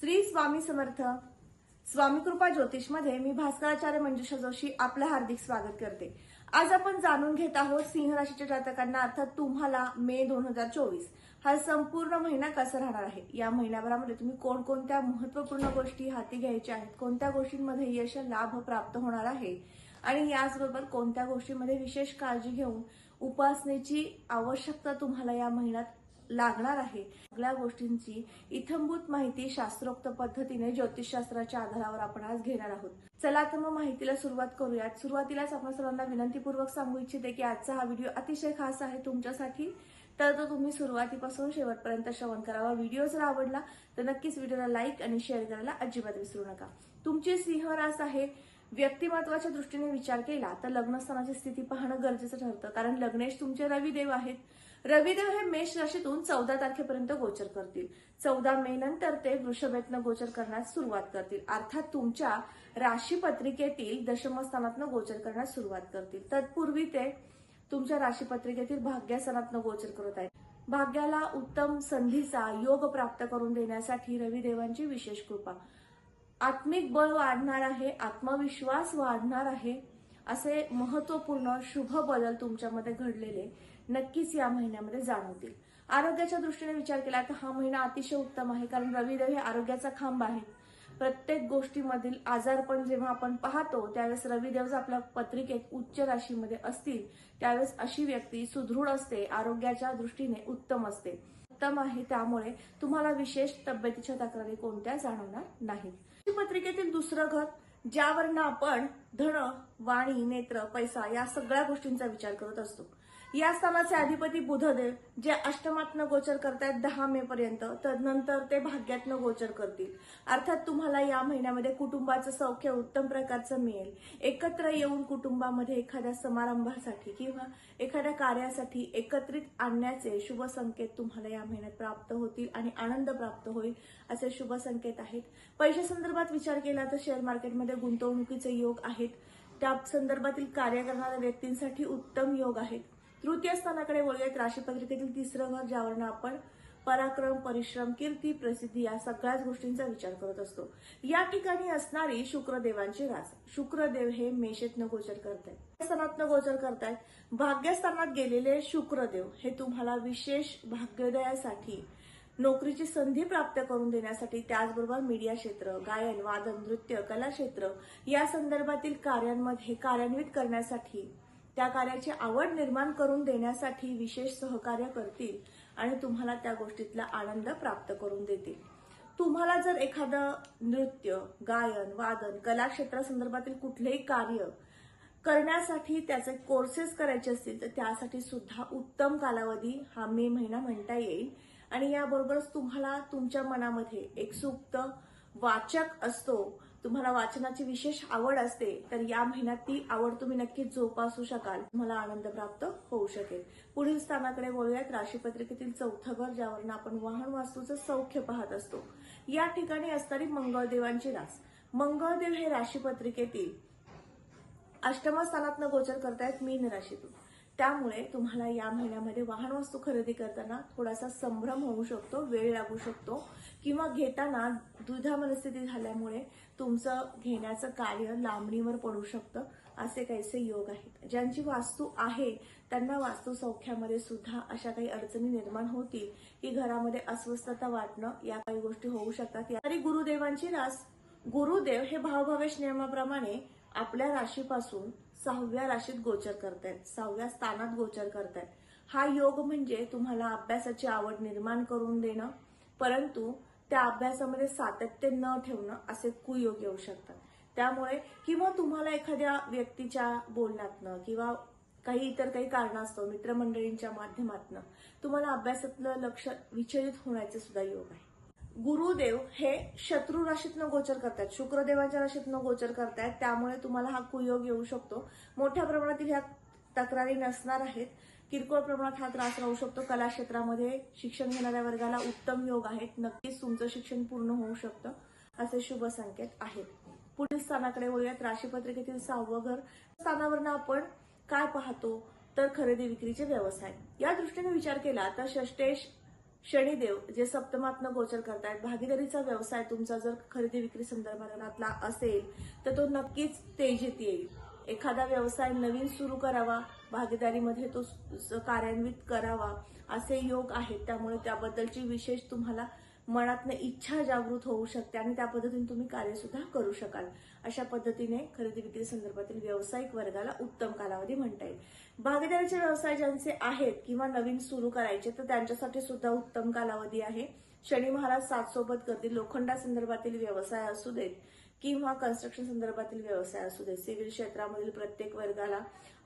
श्री स्वामी समर्थ. स्वामी कृपा ज्योतिषमध्ये मी भास्कराचार्य मंजुषा जोशी आपलं हार्दिक स्वागत करते. आज आपण जाणून घेत आहोत सिंह राशीच्या जातकांना अर्थात तुम्हाला मे दोन हजार चोवीस. हा संपूर्ण महिना कसा राहणार आहे? या महिन्याभरामध्ये तुम्ही कोणकोणत्या महत्त्वपूर्ण गोष्टी हाती घ्यायच्या आहेत? कोणत्या गोष्टींमध्ये यश लाभ प्राप्त होणार आहे? आणि याचबरोबर कोणत्या गोष्टीमध्ये विशेष काळजी घेऊन उपासनेची आवश्यकता तुम्हाला या महिन्यात लागणार आहे. सगळ्या गोष्टींची इथंभूत माहिती शास्त्रोक्त पद्धतीने ज्योतिषशास्त्राच्या आधारावर आपण आज घेणार आहोत. चला तर मग माहितीला सुरुवात करूयात. सुरुवातीलाच आपण सर्वांना विनंतीपूर्वक सांगू इच्छिते की आजचा हा व्हिडिओ अतिशय खास आहे तुमच्यासाठी. तर तो तुम्ही सुरुवातीपासून शेवटपर्यंत श्रवण करावा. व्हिडिओ जर आवडला तर नक्कीच व्हिडिओला लाईक आणि शेअर करायला अजिबात विसरू नका. तुमची सिंह रास आहे. व्यक्तिमत्वाच्या दृष्टीने विचार केला तर लग्नस्थानाची स्थिती पाहणं गरजेचं ठरतं. कारण लग्नेश तुमचे रविदेव आहेत. रविदेव हे मेष राशीतून चौदा तारखेपर्यंत गोचर करतील. चौदा मे नंतर ते वृषभेतनं गोचर करण्यास सुरुवात करतील. अर्थात तुमच्या राशी पत्रिकेतील दशमस्थानातनं गोचर करण्यास सुरुवात करतील. तत्पूर्वी ते तुमच्या राशीपत्रिकेतील भाग्यासनातनं गोचर करत आहेत. भाग्याला उत्तम संधीचा योग प्राप्त करून देण्यासाठी रविदेवांची विशेष कृपा. आत्मिक बळ वाढणार आहे आत्मविश्वास वाढणार आहे असे महत्त्वपूर्ण शुभ बदल तुमच्यामध्ये घडलेले नक्कीच या महिन्यामध्ये जाणवतील. आरोग्याच्या दृष्टीने विचार केला तर हा महिना अतिशय उत्तम आहे कारण रविदेव हे आरोग्याचा खांब आहे. प्रत्येक गोष्टीमधील आजारपण जेव्हा आपण पाहतो त्यावेळेस रविदेव आपल्या पत्रिकेत उच्च राशीमध्ये असतील. त्यावेळेस अशी व्यक्ती सुदृढ असते आरोग्याच्या दृष्टीने उत्तम असते. उत्तम आहे त्यामुळे तुम्हाला विशेष तब्येतीच्या तक्रारी कोणत्या जाणवणार नाहीत. पत्रिकेतील दुसरं घर ज्यावरनं आपण धन वाणी नेत्र पैसा या सगळ्या गोष्टींचा विचार करत असतो. या स्थानाचे अधिपती बुधदेव जे अष्टमातनं गोचर करतायत दहा मे पर्यंत तर नंतर ते भाग्यातनं गोचर करतील. अर्थात तुम्हाला या महिन्यामध्ये कुटुंबाचं सौख्य उत्तम प्रकारचं मिळेल. एकत्र येऊन कुटुंबामध्ये एखाद्या समारंभासाठी किंवा एखाद्या कार्यासाठी एकत्रित आणण्याचे शुभ संकेत तुम्हाला या महिन्यात प्राप्त होतील आणि आनंद प्राप्त होईल असे शुभ संकेत आहेत. पैशा संदर्भात विचार केला तर शेअर मार्केटमध्ये गुंतवणुकीचे योग आहेत. त्या संदर्भातील कार्य करणाऱ्या व्यक्तींसाठी उत्तम योग आहेत. तृतीय स्थानाकडे वळूयात. राशीपत्रिकेतील तिसरं घर ज्यावरनं आपण पराक्रम परिश्रम कीर्ती प्रसिद्धी या सगळ्याच गोष्टींचा विचार करत असतो. या ठिकाणी असणारी शुक्रदेवांची रास. शुक्रदेव हे मेषेतनं गोचर करतायत. स्थानातनं गोचर करतायत. भाग्यस्थानात गेलेले शुक्रदेव हे तुम्हाला विशेष भाग्योदयासाठी नोकरीची संधी प्राप्त करून देण्यासाठी त्याचबरोबर मीडिया क्षेत्र गायन वादन नृत्य कला क्षेत्र या संदर्भातील कार्यांमध्ये कार्यान्वित करण्यासाठी त्या कार्याची आवड निर्माण करून देण्यासाठी विशेष सहकार्य करतील आणि तुम्हाला त्या गोष्टीतला आनंद प्राप्त करून देतील. तुम्हाला जर एखादं नृत्य गायन वादन कला क्षेत्रासंदर्भातील कुठलेही कार्य करण्यासाठी त्याचे कोर्सेस करायचे असतील तर त्यासाठी सुद्धा उत्तम कालावधी हा मे महिना म्हणता येईल. आणि याबरोबरच तुम्हाला तुमच्या मनामध्ये एक सुप्त वाचक असतो तुम्हाला वाचनाची विशेष आवड असते तर या महिन्यात ती आवड तुम्ही नक्कीच जोपासू शकाल. तुम्हाला आनंद प्राप्त होऊ शकेल. पुढील स्थानाकडे बोलूयात राशीपत्रिकेतील चौथं घर ज्यावरून आपण वाहन वास्तूचं सौख्य पाहत असतो. या ठिकाणी असणारी मंगळदेवांची रास. मंगळदेव हे राशीपत्रिकेतील अष्टमा स्थानातनं गोचर करतायत मीन राशीतून. त्यामुळे तुम्हाला या महिन्यामध्ये वाहन वस्तू खरेदी करताना थोडासा संभ्रम होऊ शकतो वेळ लागू शकतो. किंवा घेताना दुधा मनस्थिती झाल्यामुळे तुमचं घेण्याचं कार्य लांबणीवर पडू शकतं असे काहीसे योग आहेत. ज्यांची वास्तू आहे त्यांना वास्तू सौख्यामध्ये सुद्धा अशा काही अडचणी निर्माण होतील की घरामध्ये अस्वस्थता वाटणं या काही गोष्टी होऊ शकतात. तरी गुरुदेवांची रास गुरुदेव हे भावभावेश नियमाप्रमाणे आपल्या राशीपासून सहाव्या राशीत गोचर करतायत सहाव्या स्थानात गोचर करतायत. हा योग म्हणजे तुम्हाला अभ्यासाची आवड निर्माण करून देणं परंतु त्या अभ्यासामध्ये सातत्य न ठेवणं असे कुयोग येऊ शकतात. त्यामुळे किंवा तुम्हाला एखाद्या व्यक्तीच्या बोलण्यातनं किंवा काही इतर काही कारणास्तव असतो मित्रमंडळींच्या माध्यमातनं तुम्हाला अभ्यासातलं लक्ष विचलित होण्याचे सुद्धा योग आहे. गुरुदेव हे शत्रू राशीतनं गोचर करतात शुक्रदेवाच्या राशीतनं गोचर करतायत त्यामुळे तुम्हाला हा कुयोग येऊ शकतो. मोठ्या प्रमाणातील ह्या तक्रारी नसणार आहेत. किरकोळ प्रमाणात हा त्रास राहू शकतो. कला क्षेत्रामध्ये शिक्षण घेणाऱ्या वर्गाला उत्तम योग आहेत. नक्कीच तुमचं शिक्षण पूर्ण होऊ शकतं असे शुभ संकेत आहेत. पुढील स्थानाकडे वळूयात. राशीपत्रिकेतील सहावं घर. स्थानावरनं आपण काय पाहतो? तर खरेदी विक्रीचे व्यवसाय. या दृष्टीने विचार केला तर षष्टेश शनिदेव जे सप्तमात्न गोचर करतायत भागीदारीचा व्यवसाय तुमचा जर खरेदी विक्री संदर्भातला असेल तर तो नक्कीच तेजीत येईल. एखादा व्यवसाय नवीन सुरू करावा भागीदारीमध्ये तो कार्यान्वित करावा असे योग आहेत. त्यामुळे त्याबद्दलची विशेष तुम्हाला मनातनं इच्छा जागृत होऊ शकते आणि त्या पद्धतीने तुम्ही कार्यसुद्धा करू शकाल. अशा पद्धतीने खरेदी विक्री संदर्भातील व्यावसायिक वर्गाला उत्तम कालावधी म्हणता येईल. भागीदारीचे व्यवसाय ज्यांचे आहेत किंवा नवीन सुरू करायचे तर त्यांच्यासाठी सुद्धा उत्तम कालावधी आहे. शनी महाराज सात सोबत करतील लोखंडा संदर्भातील व्यवसाय असू देत किंवा कन्स्ट्रक्शन संदर्भातील व्यवसाय असू देत सिव्हिल क्षेत्रामधील प्रत्येक वर्गाला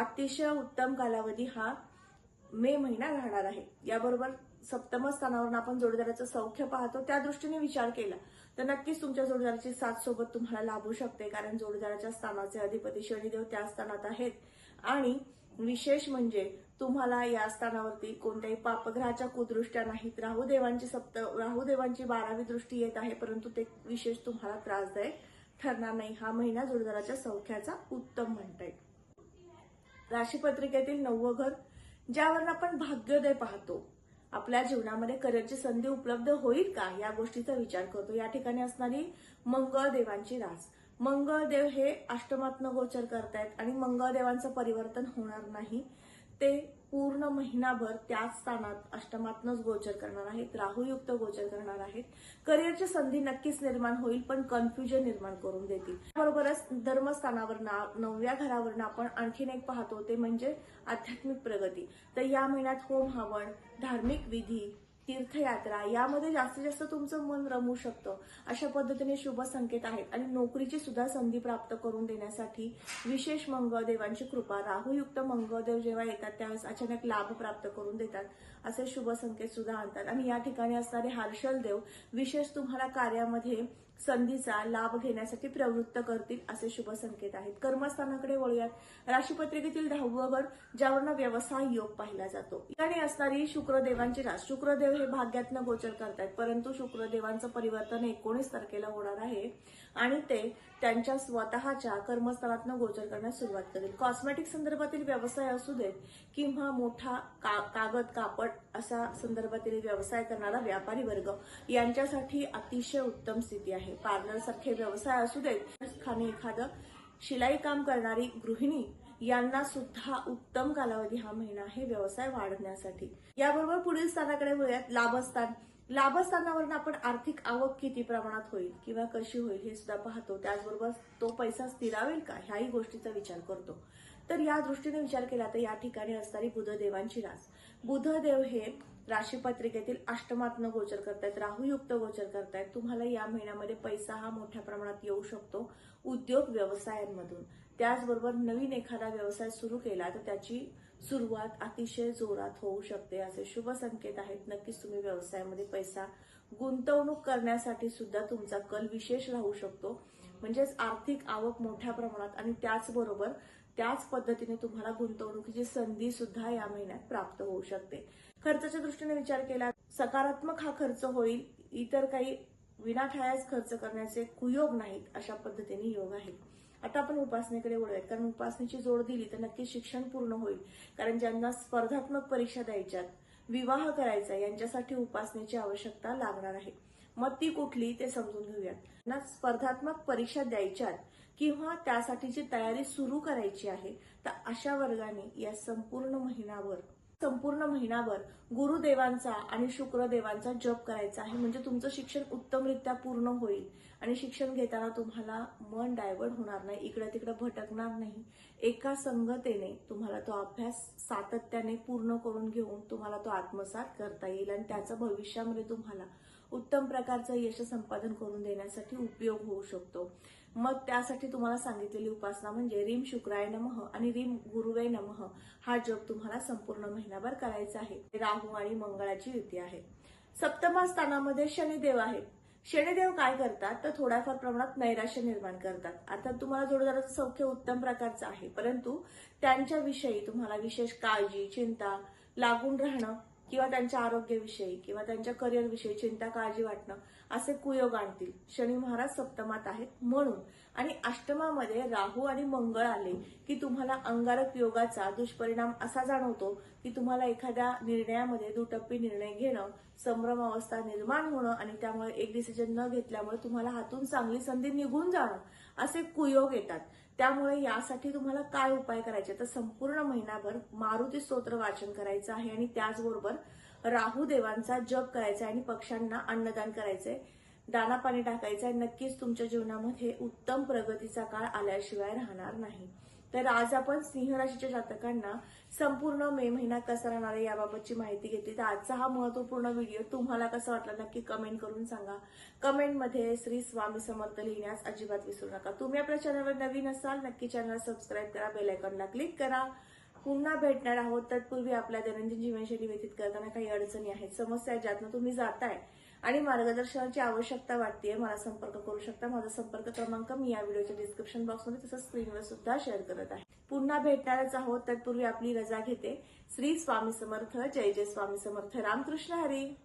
अतिशय उत्तम कालावधी हा मे महिना राहणार आहे. याबरोबर सप्तम स्थानावरून आपण जोडीदाराचं सौख्य पाहतो. त्या दृष्टीने विचार केला तर नक्कीच तुमच्या जोडीदाराची साथ सोबत तुम्हाला लाभू शकते कारण जोडीदाराच्या स्थानाचे अधिपती शनिदेव त्या स्थानात आहेत. आणि विशेष म्हणजे तुम्हाला या स्थानावरती कोणत्याही पापग्रहाच्या कुदृष्ट्या नाहीत. राहुदेवांची सप्त राहुदेवांची बारावी दृष्टी येत आहे परंतु ते विशेष तुम्हाला त्रासदायक ठरणार नाही. हा महिना जोडदाराच्या सौख्याचा उत्तम म्हणता येईल राशीपत्रिकेतील नववं घर ज्यावर आपण भाग्योदय पाहतो. आपल्या जीवनामध्ये करिअरची संधी उपलब्ध होईल का? या गोष्टीचा विचार करतो. या ठिकाणी असणारी मंगळ देवांची रास. मंगळदेव हे अष्टमात्न गोचर करतायत आणि मंगळदेवांचं परिवर्तन होणार नाही. ते पूर्ण महिनाभर त्याच स्थानात अष्टमातनच गोचर करणार आहेत राहुयुक्त गोचर करणार आहेत. करिअरची संधी नक्कीच निर्माण होईल पण कन्फ्युजन निर्माण करून देतील. बरोबरच धर्मस्थानावर नवव्या घरावरनं आपण आणखीन एक पाहतो ते म्हणजे आध्यात्मिक प्रगती. तर या महिन्यात होम हवन धार्मिक विधी तीर्थयात्रा यामध्ये जास्तीत जास्त तुमचं मन रमू शकतं. अशा पद्धतीने शुभ संकेत आहेत. आणि नोकरीची सुद्धा संधी प्राप्त करून देण्यासाठी विशेष मंगळदेवांची कृपा. राहुयुक्त मंगळदेव जेव्हा येतात त्यावेळेस अचानक लाभ प्राप्त करून देतात. असे शुभ संकेत सुद्धा आणतात. आणि या ठिकाणी असणारे हर्षल देव विशेष तुम्हाला कार्यामध्ये संधीचा लाभ घेण्यासाठी प्रवृत्त करतील असे शुभ संकेत आहेत. कर्मस्थानाकडे वळूयात. राशीपत्रिकेतील दहावं घर ज्यावरनं व्यवसाय योग पाहिला जातो. ठिकाणी असणारी शुक्रदेवांची रास. शुक्रदेव हे भाग्यातनं गोचर करतात परंतु शुक्रदेवांचं परिवर्तन एकोणीस तारखेला होणार आहे आणि ते त्यांच्या स्वतःच्या कर्मस्थळातनं गोचर करण्यास सुरुवात करेल. कॉस्मेटिक संदर्भातील व्यवसाय असू देत किंवा मोठा का, कागद कापड असा संदर्भातील व्यवसाय करणारा व्यापारी वर्ग यांच्यासाठी अतिशय उत्तम स्थिती आहे. पार्लर सारखे व्यवसाय असू देत खाणे एखादं शिलाई काम करणारी गृहिणी यांना सुद्धा उत्तम कालावधी हा महिना आहे व्यवसाय वाढवण्यासाठी. याबरोबर पुढील स्थानाकडे वळूयात. लाभस्थान. लाभस्थानावरून आपण आर्थिक आवक किती प्रमाणात होईल किंवा कशी होईल हे सुद्धा पाहतो. त्याचबरोबर तो पैसा स्थिरावेल का? ह्याही गोष्टीचा विचार करतो. तर या दृष्टीने विचार केला तर या ठिकाणी असणारी बुधदेवांची रास. बुधदेव हे राशीपत्रिकेतील अष्टमात्न गोचर करतायत राहुयुक्त गोचर करतायत. तुम्हाला या महिन्यामध्ये पैसा हा मोठ्या प्रमाणात येऊ शकतो उद्योग व्यवसायांमधून. त्याचबरोबर नवीन एखादा व्यवसाय सुरू केला तर त्याची सुरुवात अतिशय जोरात होऊ शकते असे शुभ संकेत आहेत. नक्कीच तुम्ही व्यवसायामध्ये पैसा गुंतवणूक करण्यासाठी सुद्धा तुमचा कल विशेष राहू शकतो. म्हणजेच आर्थिक आवक मोठ्या प्रमाणात आणि त्याचबरोबर त्याच पद्धतीने तुम्हाला गुंतवणुकीची संधी सुद्धा या महिन्यात प्राप्त होऊ शकते. खर्चाच्या दृष्टीने विचार केला सकारात्मक हा खर्च होईल इतर काही विनाठायास खर्च करण्याचे कुयोग नाहीत अशा पद्धतीने योग आहे. आता आपण उपासनेकडे वळूयात कारण उपासनेची जोड दिली तर नक्की शिक्षण पूर्ण होईल. कारण ज्यांना स्पर्धात्मक परीक्षा द्यायच्यात विवाह करायचा यांच्यासाठी उपासनेची आवश्यकता लागणार आहे. मग ती कुठली ते समजून घेऊयात. ना स्पर्धात्मक परीक्षा द्यायच्यात किंवा त्यासाठीची तयारी सुरू करायची आहे तर अशा वर्गाने या संपूर्ण महिनाभर संपूर्ण महिनाभर गुरुदेवांचा आणि शुक्रदेवांचा जप करायचा आहे. म्हणजे तुमचं शिक्षण उत्तमरित्या पूर्ण होईल आणि शिक्षण घेताना तुम्हाला मन डायव्हर्ट होणार नाही इकडे तिकडे भटकणार नाही. एका संगतेने तुम्हाला तो अभ्यास सातत्याने पूर्ण करून घेऊन तुम्हाला तो आत्मसात करता येईल आणि त्याचं भविष्यामध्ये तुम्हाला उत्तम प्रकारचं यश संपादन करून देण्यासाठी उपयोग होऊ शकतो. मग त्यासाठी तुम्हाला सांगितलेली उपासना म्हणजे रिम शुक्राय नमः आणि रिम गुरुवे नमः हा जप तुम्हाला संपूर्ण महिनाभर करायचा आहे. राहू आणि मंगळाची युती आहे. सप्तमा स्थानामध्ये शनिदेव आहेत. शनिदेव काय करतात? तर थोड्याफार प्रमाणात नैराश्य निर्माण करतात. अर्थात तुम्हाला जोडदाराचं सौख्य उत्तम प्रकारचं आहे. परंतु त्यांच्याविषयी तुम्हाला विशेष काळजी चिंता लागून राहणं किंवा त्यांच्या आरोग्याविषयी किंवा त्यांच्या करिअरविषयी चिंता काळजी वाटणं असे कुयोग आणतील. शनी महाराज सप्तमात आहेत म्हणून. आणि अष्टमामध्ये राहू आणि मंगळ आले की तुम्हाला अंगारक योगाचा दुष्परिणाम असा जाणवतो की तुम्हाला एखाद्या निर्णयामध्ये दुटप्पी निर्णय घेणं संभ्रम अवस्था निर्माण होणं आणि त्यामुळे एक डिसिजन न घेतल्यामुळे तुम्हाला हातून चांगली संधी निघून जाणं असे कुयोग येतात. त्यामुळे यासाठी तुम्हाला काय उपाय करायचे? तर संपूर्ण महिनाभर मारुती स्तोत्र वाचन करायचं आहे आणि त्याचबरोबर राहू देवांचा जप करायचा आहे आणि पक्ष्यांना अन्नदान करायचंय. दाना पाणी टाकायचं आहे नक्कीच तुमच्या जीवनामध्ये उत्तम प्रगतीचा काळ आल्याशिवाय राहणार नाही. तर आज आपण सिंह राशीच्या जातकांना संपूर्ण मे महिना कसा राहणार आहे याबाबतची माहिती घेतली. तर आजचा हा महत्त्वपूर्ण व्हिडिओ तुम्हाला कसा वाटला नक्की कमेंट करून सांगा. कमेंटमध्ये श्री स्वामी समर्थ लिहिण्यास अजिबात विसरू नका. तुम्ही आपल्या चॅनलवर नवीन असाल नक्की चॅनल सबस्क्राईब करा बेल आयकॉनला क्लिक करा. पुन्हा भेटणार आहोत. तत्पूर्वी आपल्या दैनंदिन जीवनशैली व्यतीत करताना काही अडचणी आहेत समस्या आहेत ज्यातनं तुम्ही जाताय आणि मार्गदर्शनाची आवश्यकता वाटते मला संपर्क करू शकता. माझा संपर्क क्रमांक मी या व्हिडिओच्या डिस्क्रिप्शन बॉक्समध्ये तसंच स्क्रीनवर सुद्धा शेअर करत आहे. पुन्हा भेटणारच आहोत तत्पूर्वी आपली रजा घेते. श्री स्वामी समर्थ. जय जय स्वामी समर्थ. रामकृष्ण हरी.